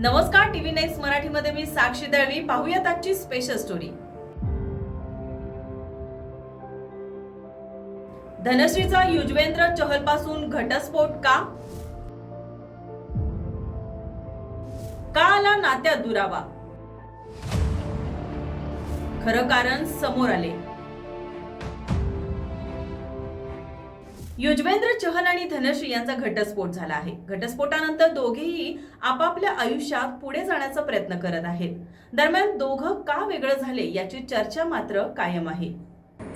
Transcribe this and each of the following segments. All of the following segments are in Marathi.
नमस्कार टीव्ही नाईन्स मराठीमध्ये मी साक्षी दळवी. पाहूयात आजची स्पेशल स्टोरी धनश्रीचा युजवेंद्र चहलपासून घटस्फोट का? का आला नात्यात दुरावा? खरं कारण समोर आले. युजवेंद्र चहल आणि धनश्री यांचा घटस्फोट झाला आहे. घटस्फोटानंतर दोघेही आपापल्या आयुष्यात पुढे जाण्याचा प्रयत्न करत आहेत. दरम्यान दोघं का वेगळं झाले याची चर्चा मात्र कायम आहे.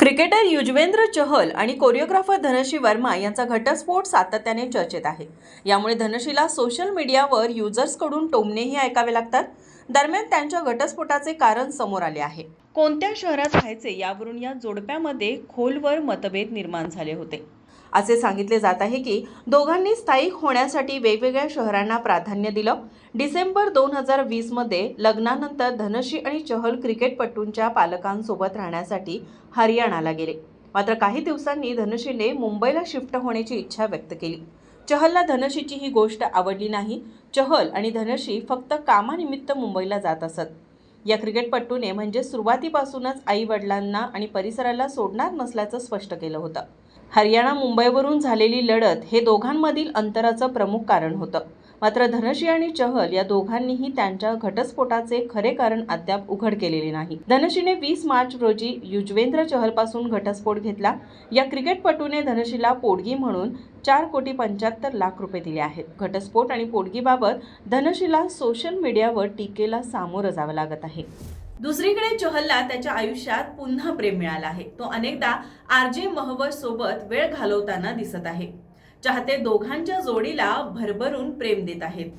क्रिकेटर युजवेंद्र चहल आणि कोरिओग्राफर धनश्री वर्मा यांचा घटस्फोट सातत्याने चर्चेत आहे. यामुळे धनश्रीला सोशल मीडियावर युजर्सकडून टोमणेही ऐकावे लागतात. दरम्यान त्यांच्या घटस्फोटाचे कारण समोर आले आहे. कोणत्या शहरात राहायचे यावरून या जोडप्यामध्ये खोलवर मतभेद निर्माण झाले होते. असे सांगितले जात आहे की दोघांनी स्थायिक होण्यासाठी वेगवेगळ्या शहरांना प्राधान्य दिलं. डिसेंबर दोन हजार वीसमध्ये लग्नानंतर धनश्री आणि चहल क्रिकेटपटूंच्या पालकांसोबत राहण्यासाठी हरियाणाला गेले. मात्र काही दिवसांनी धनश्रीने मुंबईला शिफ्ट होण्याची इच्छा व्यक्त केली. चहलला धनश्रीची ही गोष्ट आवडली नाही. चहल आणि धनश्री फक्त कामानिमित्त मुंबईला जात असत. या क्रिकेटपटूने म्हणजे सुरुवातीपासूनच आई वडिलांना आणि परिसराला सोडणार नसल्याचं स्पष्ट केलं होतं. हरियाणा मुंबईवरून झालेली लढत हे दोघांमधील अंतराचं प्रमुख कारण होतं. मात्र धनश्री आणि चहल या दोघांनीही त्यांच्या घटस्फोटाचे खरे कारण अद्याप उघड केलेले नाही. धनश्रीने वीस मार्च रोजी युजवेंद्र चहलपासून घटस्फोट घेतला. या क्रिकेटपटूने धनश्रीला पोडगी म्हणून चार कोटी पंच्याहत्तर लाख रुपये दिले आहेत. घटस्फोट आणि पोडगीबाबत धनश्रीला सोशल मीडियावर टीकेला सामोरं जावं लागत आहे. दुसरीकडे चहलला त्याच्या आयुष्यात पुन्हा प्रेम मिळाला आहे. तो अनेकदा आर जे महवर सोबत वेळ घालवताना दिसत आहे. चाहते दोघांच्या जोडीला भरभरून प्रेम देत आहेत.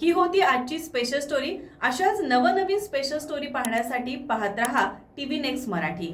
ही होती आजची स्पेशल स्टोरी अशाच नवनवीन स्पेशल स्टोरी पाहण्यासाठी पाहत रहा टीव्ही नेक्स्ट मराठी.